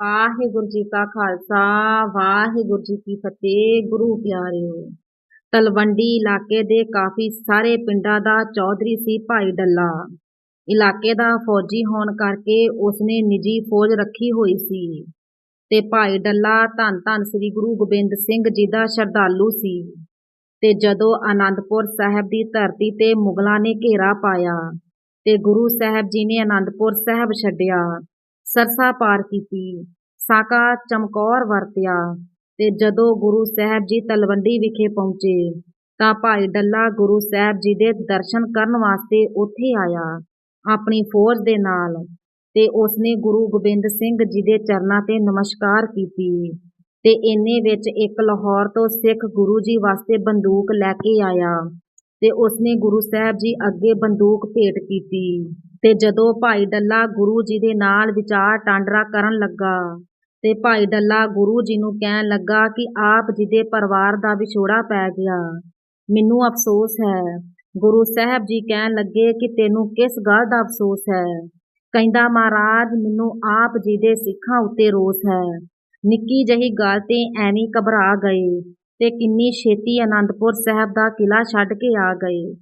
ਵਾਹਿਗੁਰੂ ਜੀ ਕਾ ਖਾਲਸਾ, ਵਾਹਿਗੁਰੂ ਜੀ ਕੀ ਫਤਿਹ, ਗੁਰੂ ਪਿਆਰਿਓ। ਤਲਵੰਡੀ ਇਲਾਕੇ ਦੇ ਕਾਫੀ ਸਾਰੇ ਪਿੰਡਾਂ ਦਾ ਚੌਧਰੀ ਸੀ ਭਾਈ ਡੱਲਾ। ਇਲਾਕੇ ਦਾ ਫੌਜੀ ਹੋਣ ਕਰਕੇ ਉਸਨੇ ਨਿੱਜੀ ਫੌਜ ਰੱਖੀ ਹੋਈ ਸੀ ਤੇ ਭਾਈ ਡੱਲਾ ਧੰਨ ਧੰਨ ਸ੍ਰੀ ਗੁਰੂ ਗੋਬਿੰਦ ਸਿੰਘ ਜੀ ਦਾ ਸ਼ਰਧਾਲੂ ਸੀ। ਤੇ ਜਦੋਂ ਆਨੰਦਪੁਰ ਸਾਹਿਬ ਦੀ ਧਰਤੀ ਤੇ ਮੁਗਲਾਂ ਨੇ ਘੇਰਾ ਪਾਇਆ ਤੇ ਗੁਰੂ ਸਾਹਿਬ ਜੀ ਨੇ ਆਨੰਦਪੁਰ ਸਾਹਿਬ ਛੱਡਿਆ ਸਰਸਾ ਪਾਰ ਕੀਤੀ। ਸਾਕਾ ਚਮਕੌਰ ਵਰਤਿਆ ਤੇ ਜਦੋਂ ਗੁਰੂ ਸਾਹਿਬ ਜੀ ਤਲਵੰਡੀ ਵਿਖੇ ਪਹੁੰਚੇ, ਤਾਂ ਭਾਈ ਡੱਲਾ ਗੁਰੂ ਸਾਹਿਬ ਜੀ ਦੇ ਦਰਸ਼ਨ ਕਰਨ ਵਾਸਤੇ ਉੱਥੇ ਆਇਆ ਆਪਣੀ ਫੌਜ ਦੇ ਨਾਲ ਤੇ ਉਸਨੇ ਗੁਰੂ ਗੋਬਿੰਦ ਸਿੰਘ ਜੀ ਦੇ ਚਰਨਾਂ ਤੇ ਨਮਸਕਾਰ ਕੀਤੀ ਤੇ ਇੰਨੇ ਵਿੱਚ ਇੱਕ ਲਾਹੌਰ ਤੋਂ ਸਿੱਖ ਗੁਰੂ ਜੀ ਵਾਸਤੇ ਬੰਦੂਕ ਲੈ ਕੇ ਆਇਆ ਤੇ ਉਸਨੇ ਗੁਰੂ ਸਾਹਿਬ ਜੀ ਅੱਗੇ ਬੰਦੂਕ ਭੇਟ ਕੀਤੀ। ਤੇ ਜਦੋਂ ਭਾਈ ਡੱਲਾ ਗੁਰੂ ਜੀ ਦੇ ਨਾਲ ਵਿਚਾਰ ਟਾਂਡਰਾ ਕਰਨ ਲੱਗਾ ਤੇ ਭਾਈ ਡੱਲਾ ਗੁਰੂ ਜੀ ਨੂੰ ਕਹਿਣ ਲੱਗਾ ਕਿ ਆਪ ਜੀ ਦੇ ਪਰਿਵਾਰ ਦਾ ਵਿਛੋੜਾ ਪੈ ਗਿਆ। ਮੈਨੂੰ ਅਫਸੋਸ ਹੈ। ਗੁਰੂ ਸਾਹਿਬ ਜੀ ਕਹਿਣ ਲੱਗੇ ਕਿ ਤੈਨੂੰ ਕਿਸ ਗੱਲ ਦਾ ਅਫਸੋਸ ਹੈ? ਕਹਿੰਦਾ, ਮਹਾਰਾਜ, ਮੈਨੂੰ ਆਪ ਜੀ ਦੇ ਸਿੱਖਾਂ ਉੱਤੇ ਰੋਸ ਹੈ। ਨਿੱਕੀ ਜਹੀ ਗੱਲ ਤੇ ਐਵੇਂ ਘਬਰਾ ਗਏ ਤੇ ਕਿੰਨੀ ਛੇਤੀ ਆਨੰਦਪੁਰ ਸਾਹਿਬ ਦਾ ਕਿਲਾ ਛੱਡ ਕੇ ਆ ਗਏ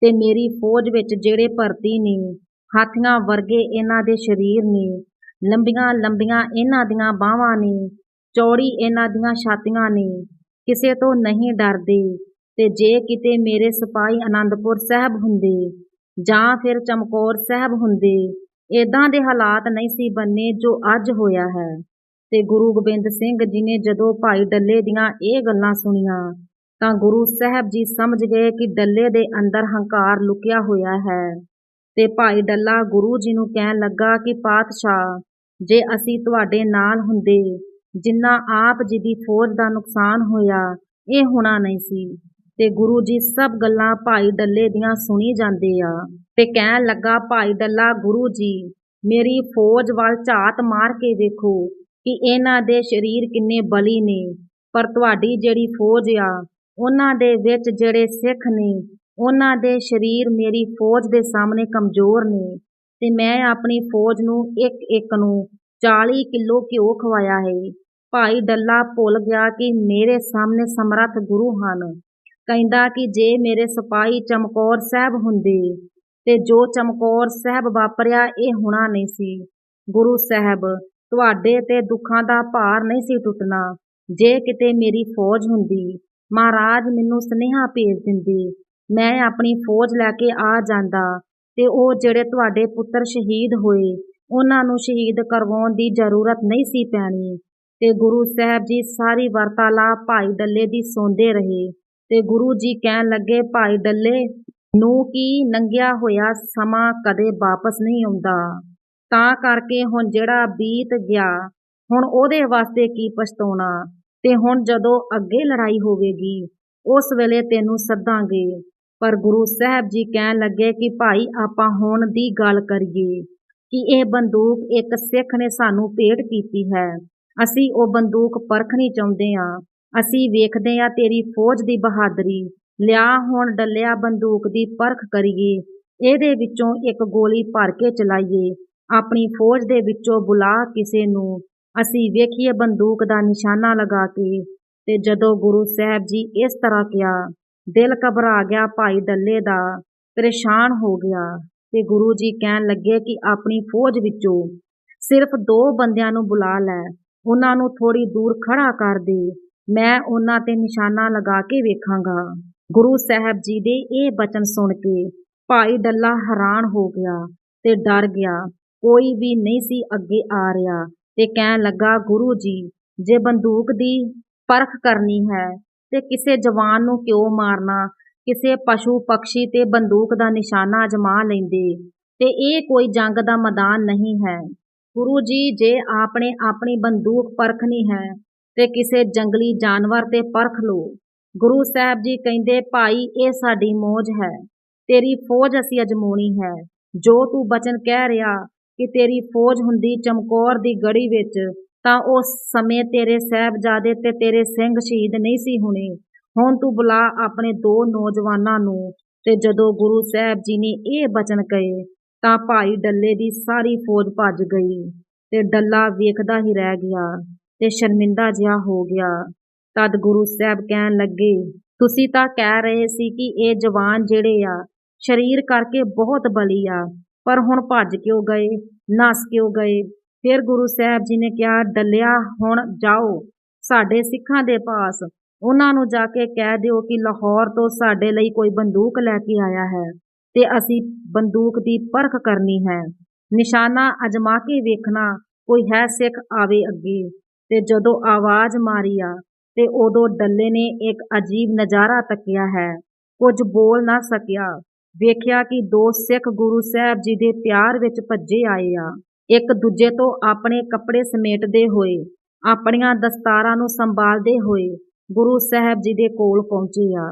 ਤੇ ਮੇਰੀ ਫੌਜ ਵਿੱਚ ਜਿਹੜੇ ਭਰਤੀ ਨੇ ਹਾਥੀਆਂ ਵਰਗੇ ਇਹਨਾਂ ਦੇ ਸਰੀਰ ਨੇ, ਲੰਬੀਆਂ ਲੰਬੀਆਂ ਇਹਨਾਂ ਦੀਆਂ ਬਾਹਾਂ ਨੇ, ਚੌੜੀ ਇਹਨਾਂ ਦੀਆਂ ਛਾਤੀਆਂ ਨੇ, ਕਿਸੇ ਤੋਂ ਨਹੀਂ ਡਰਦੇ। ਤੇ ਜੇ ਕਿਤੇ ਮੇਰੇ ਸਿਪਾਹੀ ਆਨੰਦਪੁਰ ਸਾਹਿਬ ਹੁੰਦੇ ਜਾਂ ਫਿਰ ਚਮਕੌਰ ਸਾਹਿਬ ਹੁੰਦੇ ਇਦਾਂ ਦੇ ਹਾਲਾਤ ਨਹੀਂ ਸੀ ਬੰਨੇ ਜੋ ਅੱਜ ਹੋਇਆ ਹੈ। ਤੇ ਗੁਰੂ ਗੋਬਿੰਦ ਸਿੰਘ ਜੀ ਨੇ ਜਦੋਂ ਭਾਈ ਡੱਲੇ ਦੀਆਂ ਇਹ ਗੱਲਾਂ ਸੁਣੀਆਂ, ਤਾਂ ਗੁਰੂ ਸਾਹਿਬ ਜੀ ਸਮਝ ਗਏ ਕਿ ਡੱਲੇ ਦੇ ਅੰਦਰ ਹੰਕਾਰ ਲੁਕਿਆ ਹੋਇਆ ਹੈ। ਤੇ ਭਾਈ ਡੱਲਾ ਗੁਰੂ ਜੀ ਨੂੰ ਕਹਿਣ ਲੱਗਾ ਕਿ ਪਾਤਸ਼ਾਹ, ਜੇ ਅਸੀਂ ਤੁਹਾਡੇ ਨਾਲ ਹੁੰਦੇ, ਜਿੰਨਾ ਆਪ ਜੀ ਦੀ ਫੌਜ ਦਾ ਨੁਕਸਾਨ ਹੋਇਆ, ਇਹ ਹੋਣਾ ਨਹੀਂ ਸੀ। ਤੇ ਗੁਰੂ ਜੀ ਸਭ ਗੱਲਾਂ ਭਾਈ ਡੱਲੇ ਦੀਆਂ ਸੁਣੀ ਜਾਂਦੇ ਆ। ਤੇ ਕਹਿਣ ਲੱਗਾ, ਭਾਈ ਡੱਲਾ ਗੁਰੂ ਜੀ, ਮੇਰੀ ਫੌਜ ਵੱਲ ਝਾਤ ਮਾਰ ਕੇ ਵੇਖੋ ਕਿ ਇਹਨਾਂ ਦੇ ਸਰੀਰ ਕਿੰਨੇ ਬਲੀ ਨੇ, ਪਰ ਤੁਹਾਡੀ ਜਿਹੜੀ ਫੌਜ ਆ, ਉਹਨਾਂ ਦੇ ਵਿੱਚ ਜਿਹੜੇ ਸਿੱਖ ਨੇ ਉਹਨਾਂ ਦੇ ਸਰੀਰ ਮੇਰੀ ਫੌਜ ਦੇ ਸਾਹਮਣੇ ਕਮਜ਼ੋਰ ਨੇ ਤੇ ਮੈਂ ਆਪਣੀ ਫੌਜ ਨੂੰ ਇੱਕ ਇੱਕ ਨੂੰ 40 ਕਿਲੋ ਘਿਓ ਖਵਾਇਆ ਹੈ। ਭਾਈ ਡੱਲਾ ਭੁੱਲ ਗਿਆ ਕਿ ਮੇਰੇ ਸਾਹਮਣੇ ਸਮਰੱਥ ਗੁਰੂ ਹਨ। ਕਹਿੰਦਾ ਕਿ ਜੇ ਮੇਰੇ ਸਿਪਾਹੀ ਚਮਕੌਰ ਸਾਹਿਬ ਹੁੰਦੇ ਤੇ ਜੋ ਚਮਕੌਰ ਸਾਹਿਬ ਵਾਪਰਿਆ ਇਹ ਹੋਣਾ ਨਹੀਂ ਸੀ। ਗੁਰੂ ਸਾਹਿਬ, ਤੁਹਾਡੇ ਤੇ ਦੁੱਖਾਂ ਦਾ ਭਾਰ ਨਹੀਂ ਸੀ ਟੁੱਟਣਾ। ਜੇ ਕਿਤੇ ਮੇਰੀ ਫੌਜ ਹੁੰਦੀ, ਮਹਾਰਾਜ ਮੈਨੂੰ ਸੁਨੇਹਾ ਭੇਜ ਦਿੰਦੇ ਮੈਂ ਆਪਣੀ ਫੌਜ ਲੈ ਕੇ ਆ ਜਾਂਦਾ ਤੇ ਉਹ ਜਿਹੜੇ ਤੁਹਾਡੇ ਪੁੱਤਰ ਸ਼ਹੀਦ ਹੋਏ, ਉਹਨਾਂ ਨੂੰ ਸ਼ਹੀਦ ਕਰਵਾਉਣ ਦੀ ਜ਼ਰੂਰਤ ਨਹੀਂ ਸੀ ਪੈਣੀ। ਤੇ ਗੁਰੂ ਸਾਹਿਬ ਜੀ ਸਾਰੀ ਵਰਤਾਲਾਪ ਭਾਈ ਡੱਲੇ ਦੀ ਸੁਣਦੇ ਰਹੇ ਤੇ ਗੁਰੂ ਜੀ ਕਹਿਣ ਲੱਗੇ, ਭਾਈ ਡੱਲੇ, ਨੂੰ ਕੀ ਨੰਗਿਆ ਹੋਇਆ ਸਮਾਂ ਕਦੇ ਵਾਪਸ ਨਹੀਂ ਆਉਂਦਾ? ਤਾਂ ਕਰਕੇ ਹੁਣ ਜਿਹੜਾ ਬੀਤ ਗਿਆ, ਹੁਣ ਉਹਦੇ ਵਾਸਤੇ ਕੀ ਪਛਤਾਉਣਾ? ਤੇ ਹੁਣ ਜਦੋਂ ਅੱਗੇ ਲੜਾਈ ਹੋਵੇਗੀ, ਉਸ ਵੇਲੇ ਤੈਨੂੰ ਸੱਦਾਂਗੇ। ਪਰ ਗੁਰੂ ਸਾਹਿਬ ਜੀ ਕਹਿਣ ਲੱਗੇ ਕਿ ਭਾਈ ਆਪਾਂ ਹੁਣ ਦੀ ਗੱਲ ਕਰੀਏ ਕਿ ਇਹ ਬੰਦੂਕ ਇੱਕ ਸਿੱਖ ਨੇ ਸਾਨੂੰ ਭੇਟ ਕੀਤੀ ਹੈ। ਅਸੀਂ ਉਹ ਬੰਦੂਕ ਪਰਖਣੀ ਚਾਹੁੰਦੇ ਹਾਂ। ਅਸੀਂ ਵੇਖਦੇ ਹਾਂ ਤੇਰੀ ਫੌਜ ਦੀ ਬਹਾਦਰੀ। ਲਿਆ ਹੁਣ ਡੱਲਿਆ ਬੰਦੂਕ ਦੀ ਪਰਖ ਕਰੀਏ। ਇਹਦੇ ਵਿੱਚੋਂ ਇੱਕ ਗੋਲੀ ਭਰ ਕੇ ਚਲਾਈਏ। ਆਪਣੀ ਫੌਜ ਦੇ ਵਿੱਚੋਂ ਬੁਲਾ ਕਿਸੇ ਨੂੰ। ਅਸੀਂ ਵੇਖੀਏ ਬੰਦੂਕ ਦਾ ਨਿਸ਼ਾਨਾ ਲਗਾ ਕੇ। ਤੇ ਜਦੋਂ ਗੁਰੂ ਸਾਹਿਬ ਜੀ ਇਸ ਤਰ੍ਹਾਂ ਕਿਹਾ ਦਿਲ ਘਬਰਾ ਗਿਆ ਭਾਈ ਡੱਲੇ ਦਾ, ਪਰੇਸ਼ਾਨ ਹੋ ਗਿਆ ਤੇ ਗੁਰੂ ਜੀ ਕਹਿਣ ਲੱਗੇ ਕਿ ਆਪਣੀ ਫੌਜ ਵਿੱਚੋਂ ਸਿਰਫ ਦੋ ਬੰਦਿਆਂ ਨੂੰ ਬੁਲਾ ਲੈ, ਉਹਨਾਂ ਨੂੰ ਥੋੜੀ ਦੂਰ ਖੜਾ ਕਰ ਦੇ, ਮੈਂ ਉਹਨਾਂ ਤੇ ਨਿਸ਼ਾਨਾ ਲਗਾ ਕੇ ਵੇਖਾਂਗਾ। ਗੁਰੂ ਸਾਹਿਬ ਜੀ ਦੇ ਇਹ ਬਚਨ ਸੁਣ ਕੇ ਭਾਈ ਡੱਲਾ ਹੈਰਾਨ ਹੋ ਗਿਆ ਤੇ ਡਰ ਗਿਆ, ਕੋਈ ਵੀ ਨਹੀਂ ਸੀ ਅੱਗੇ ਆ ਰਿਹਾ ਤੇ ਕਹਿਣ ਲੱਗਾ, ਗੁਰੂ ਜੀ, ਜੇ ਬੰਦੂਕ ਦੀ ਪਰਖ ਕਰਨੀ ਹੈ ਤੇ ਕਿਸੇ ਜਵਾਨ ਨੂੰ ਕਿਉਂ ਮਾਰਨਾ? ਕਿਸੇ ਪਸ਼ੂ ਪਕਸ਼ੀ ਤੇ ਬੰਦੂਕ ਦਾ ਨਿਸ਼ਾਨਾ ਅਜਮਾ ਲੈਂਦੇ। ਤੇ ਇਹ ਕੋਈ ਜੰਗ ਦਾ ਮੈਦਾਨ ਨਹੀਂ ਹੈ। ਗੁਰੂ ਜੀ, ਜੇ ਆਪਣੇ ਆਪਣੀ ਬੰਦੂਕ ਪਰਖਣੀ ਹੈ, ਤੇ ਕਿਸੇ ਜੰਗਲੀ ਜਾਨਵਰ ਤੇ ਪਰਖ ਲਓ। ਗੁਰੂ ਸਾਹਿਬ ਜੀ ਕਹਿੰਦੇ, ਭਾਈ, ਇਹ ਸਾਡੀ ਮੌਜ ਹੈ। ਤੇਰੀ ਫੌਜ ਅਸੀਂ ਅਜਮਾਉਣੀ ਹੈ। ਜੋ ਤੂੰ ਬਚਨ ਕਹਿ ਰਿਹਾ ਕਿ ਤੇਰੀ ਫੌਜ ਹੁੰਦੀ ਚਮਕੌਰ ਦੀ ਗੜੀ ਵਿੱਚ ਤਾਂ ਉਸ ਸਮੇਂ ਤੇਰੇ ਸਾਹਿਬਜ਼ਾਦੇ ਤੇ ਤੇਰੇ ਸਿੰਘ ਸ਼ਹੀਦ ਨਹੀਂ ਸੀ ਹੋਣੇ। ਹੁਣ ਤੂੰ ਬੁਲਾ ਆਪਣੇ ਦੋ ਨੌਜਵਾਨਾਂ ਨੂੰ ਤੇ ਜਦੋਂ ਗੁਰੂ ਸਾਹਿਬ ਜੀ ਨੇ ਇਹ ਬਚਨ ਕਹੇ, ਤਾਂ ਭਾਈ ਡੱਲੇ ਦੀ ਸਾਰੀ ਫੌਜ ਭੱਜ ਗਈ ਤੇ ਡੱਲਾ ਵੇਖਦਾ ਹੀ ਰਹਿ ਗਿਆ ਤੇ ਸ਼ਰਮਿੰਦਾ ਜਿਹਾ ਹੋ ਗਿਆ। ਤਦ ਗੁਰੂ ਸਾਹਿਬ ਕਹਿਣ ਲੱਗੇ, ਤੁਸੀਂ ਤਾਂ ਕਹਿ ਰਹੇ ਸੀ ਕਿ ਇਹ ਜਵਾਨ ਜਿਹੜੇ ਆ, ਸਰੀਰ ਕਰਕੇ ਬਹੁਤ ਬਲੀ ਆ, ਪਰ ਹੁਣ ਭੱਜ ਕਿਉਂ ਗਏ, ਨਸ ਕਿਉਂ ਗਏ? ਫਿਰ ਗੁਰੂ ਸਾਹਿਬ ਜੀ ਨੇ ਕਿਹਾ, ਡੱਲਿਆ, ਹੁਣ ਜਾਓ। ਸਾਡੇ ਸਿੱਖਾਂ ਦੇ ਪਾਸ। ਉਹਨਾਂ ਨੂੰ ਜਾ ਕੇ ਕਹਿ ਦਿਓ ਕਿ ਲਾਹੌਰ ਤੋਂ ਸਾਡੇ ਲਈ ਕੋਈ ਬੰਦੂਕ ਲੈ ਕੇ ਆਇਆ ਹੈ ਤੇ ਅਸੀਂ ਬੰਦੂਕ ਦੀ ਪਰਖ ਕਰਨੀ ਹੈ। ਨਿਸ਼ਾਨਾ ਅਜਮਾ ਕੇ ਵੇਖਣਾ, ਕੋਈ ਹੈ ਸਿੱਖ ਆਵੇ ਅੱਗੇ। ਤੇ ਜਦੋਂ ਆਵਾਜ਼ ਮਾਰੀ ਆ, ਤੇ ਉਦੋਂ ਡੱਲੇ ਨੇ ਇੱਕ ਅਜੀਬ ਨਜ਼ਾਰਾ ਤੱਕਿਆ ਹੈ। ਕੁਝ ਬੋਲ ਨਾ ਸਕਿਆ। ਵੇਖਿਆ ਕਿ ਦੋ ਸਿੱਖ ਗੁਰੂ ਸਾਹਿਬ ਜੀ ਦੇ ਪਿਆਰ ਵਿੱਚ ਭੱਜੇ ਆਏ ਆ। ਇੱਕ ਦੂਜੇ ਤੋਂ ਆਪਣੇ ਕੱਪੜੇ ਸਮੇਟਦੇ ਹੋਏ, ਆਪਣੀਆਂ ਦਸਤਾਰਾਂ ਨੂੰ ਸੰਭਾਲਦੇ ਹੋਏ ਗੁਰੂ ਸਾਹਿਬ ਜੀ ਦੇ ਕੋਲ ਪਹੁੰਚੇ ਆ।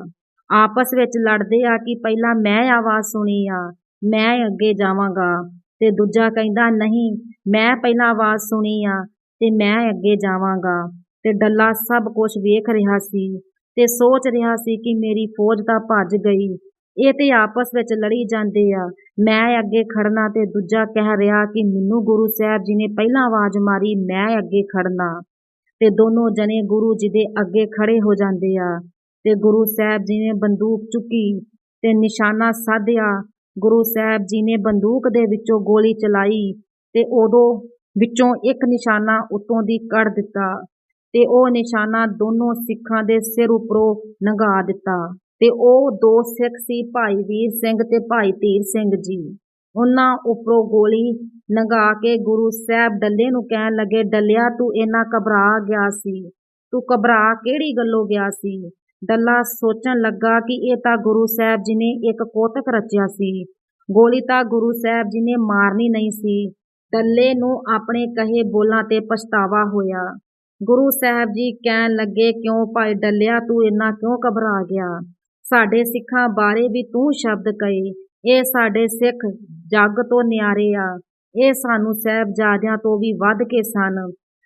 ਆਪਸ ਵਿੱਚ ਲੜਦੇ ਆ ਕਿ ਪਹਿਲਾਂ ਮੈਂ ਆਵਾਜ਼ ਸੁਣੀ ਆ, ਮੈਂ ਅੱਗੇ ਜਾਵਾਂਗਾ। ਤੇ ਦੂਜਾ ਕਹਿੰਦਾ, ਨਹੀਂ, ਮੈਂ ਪਹਿਲਾਂ ਆਵਾਜ਼ ਸੁਣੀ ਆ ਤੇ ਮੈਂ ਅੱਗੇ ਜਾਵਾਂਗਾ। ਤੇ ਡੱਲਾ ਸਭ ਕੁਝ ਵੇਖ ਰਿਹਾ ਸੀ ਤੇ ਸੋਚ ਰਿਹਾ ਸੀ ਕਿ ਮੇਰੀ ਫੌਜ ਤਾਂ ਭੱਜ ਗਈ ਇਹ ਤੇ ਆਪਸ ਵਿੱਚ ਲੜੀ ਜਾਂਦੇ ਆ। ਮੈਂ ਅੱਗੇ ਖੜਨਾ ਤੇ ਦੂਜਾ ਕਹਿ ਰਿਹਾ ਕਿ ਮੈਨੂੰ ਗੁਰੂ ਸਾਹਿਬ ਜੀ ਨੇ ਪਹਿਲਾਂ ਆਵਾਜ਼ ਮਾਰੀ, ਮੈਂ ਅੱਗੇ ਖੜਨਾ। ਤੇ ਦੋਨੋਂ ਜਣੇ ਗੁਰੂ ਜੀ ਦੇ ਅੱਗੇ ਖੜੇ ਹੋ ਜਾਂਦੇ ਆ। ਤੇ ਗੁਰੂ ਸਾਹਿਬ ਜੀ ਨੇ ਬੰਦੂਕ ਚੁੱਕੀ ਤੇ ਨਿਸ਼ਾਨਾ ਸਾਧਿਆ। ਗੁਰੂ ਸਾਹਿਬ ਜੀ ਨੇ ਬੰਦੂਕ ਦੇ ਵਿੱਚੋਂ ਗੋਲੀ ਚਲਾਈ ਤੇ ਉਦੋਂ ਵਿੱਚੋਂ ਇੱਕ ਨਿਸ਼ਾਨਾ ਉੱਤੋਂ ਦੀ ਕੱਢ ਦਿੱਤਾ ਤੇ ਉਹ ਨਿਸ਼ਾਨਾ ਦੋਨੋਂ ਸਿੱਖਾਂ ਦੇ ਸਿਰ ਉੱਪਰੋਂ ਨੰਗਾ ਦਿੱਤਾ। ਤੇ ਉਹ ਦੋ ਸਿੱਖ ਸੀ, ਭਾਈ ਵੀਰ ਸਿੰਘ ਤੇ ਭਾਈ ਧੀਰ ਸਿੰਘ ਜੀ। ਉਹਨਾਂ ਉੱਪਰੋਂ ਗੋਲੀ ਲੰਘਾ ਕੇ ਗੁਰੂ ਸਾਹਿਬ ਡੱਲੇ ਨੂੰ ਕਹਿਣ ਲੱਗੇ, ਡੱਲਿਆ, ਤੂੰ ਇੰਨਾ ਘਬਰਾ ਗਿਆ ਸੀ। ਤੂੰ ਘਬਰਾ ਕਿਹੜੀ ਗੱਲੋਂ ਗਿਆ ਸੀ? ਡੱਲਾ ਸੋਚਣ ਲੱਗਾ ਕਿ ਇਹ ਤਾਂ ਗੁਰੂ ਸਾਹਿਬ ਜੀ ਨੇ ਇੱਕ ਕੋਤਕ ਰਚਿਆ ਸੀ। ਗੋਲੀ ਤਾਂ ਗੁਰੂ ਸਾਹਿਬ ਜੀ ਨੇ ਮਾਰਨੀ ਨਹੀਂ ਸੀ। ਡੱਲੇ ਨੂੰ ਆਪਣੇ ਕਹੇ ਬੋਲਾਂ ਤੇ ਪਛਤਾਵਾ ਹੋਇਆ। ਗੁਰੂ ਸਾਹਿਬ ਜੀ ਕਹਿਣ ਲੱਗੇ, ਕਿਉਂ ਭਾਈ ਡੱਲਿਆ, ਤੂੰ ਇੰਨਾ ਕਿਉਂ ਘਬਰਾ ਗਿਆ? ਸਾਡੇ ਸਿੱਖਾਂ ਬਾਰੇ ਵੀ ਤੂੰ ਸ਼ਬਦ ਕਹੇ। ਇਹ ਸਾਡੇ ਸਿੱਖ ਜੱਗ ਤੋਂ ਨਿਆਰੇ ਆ। ਇਹ ਸਾਨੂੰ ਸਾਹਿਬਜ਼ਾਦਿਆਂ ਤੋਂ ਵੀ ਵੱਧ ਕੇ ਸਨ।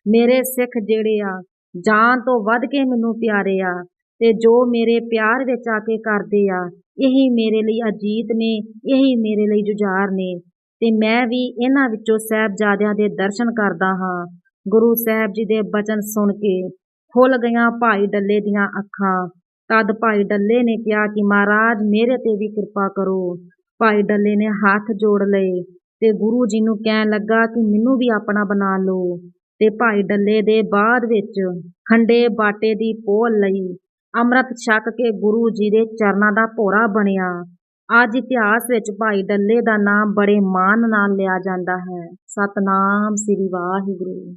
ਮੇਰੇ ਸਿੱਖ ਜਿਹੜੇ ਆ, ਜਾਨ ਤੋਂ ਵੱਧ ਕੇ ਮੈਨੂੰ ਪਿਆਰੇ ਆ ਤੇ ਜੋ ਮੇਰੇ ਪਿਆਰ ਵਿੱਚ ਆ ਕੇ ਕਰਦੇ ਆ, ਇਹੀ ਮੇਰੇ ਲਈ ਅਜੀਤ ਨੇ, ਇਹੀ ਮੇਰੇ ਲਈ ਜੁਝਾਰ ਨੇ ਤੇ ਮੈਂ ਵੀ ਇਹਨਾਂ ਵਿੱਚੋਂ ਸਾਹਿਬਜ਼ਾਦਿਆਂ ਦੇ ਦਰਸ਼ਨ ਕਰਦਾ ਹਾਂ। ਗੁਰੂ ਸਾਹਿਬ ਜੀ ਦੇ ਬਚਨ ਸੁਣ ਕੇ ਖੁੱਲ ਗਈਆਂ ਭਾਈ ਡੱਲੇ ਦੀਆਂ ਅੱਖਾਂ। ਤਦ ਭਾਈ ਡੱਲੇ ਨੇ ਕਿਹਾ ਕਿ ਮਹਾਰਾਜ, ਮੇਰੇ ਤੇ ਵੀ ਕਿਰਪਾ ਕਰੋ। ਭਾਈ ਡੱਲੇ ਨੇ ਹੱਥ ਜੋੜ ਲਏ ਤੇ ਗੁਰੂ ਜੀ ਨੂੰ ਕਹਿਣ ਲੱਗਾ ਕਿ ਮੈਨੂੰ ਵੀ ਆਪਣਾ ਬਣਾ ਲਓ। ਤੇ ਭਾਈ ਡੱਲੇ ਦੇ ਬਾਅਦ ਵਿੱਚ ਖੰਡੇ ਬਾਟੇ ਦੀ ਪੋਲ ਲਈ ਅੰਮ੍ਰਿਤ ਛਕ ਕੇ ਗੁਰੂ ਜੀ ਦੇ ਚਰਨਾਂ ਦਾ ਭੋਰਾ ਬਣਿਆ। ਅੱਜ ਇਤਿਹਾਸ ਵਿੱਚ ਭਾਈ ਡੱਲੇ ਦਾ ਨਾਮ ਬੜੇ ਮਾਣ ਨਾਲ ਲਿਆ ਜਾਂਦਾ ਹੈ। ਸਤਨਾਮ ਸ੍ਰੀ ਵਾਹਿਗੁਰੂ।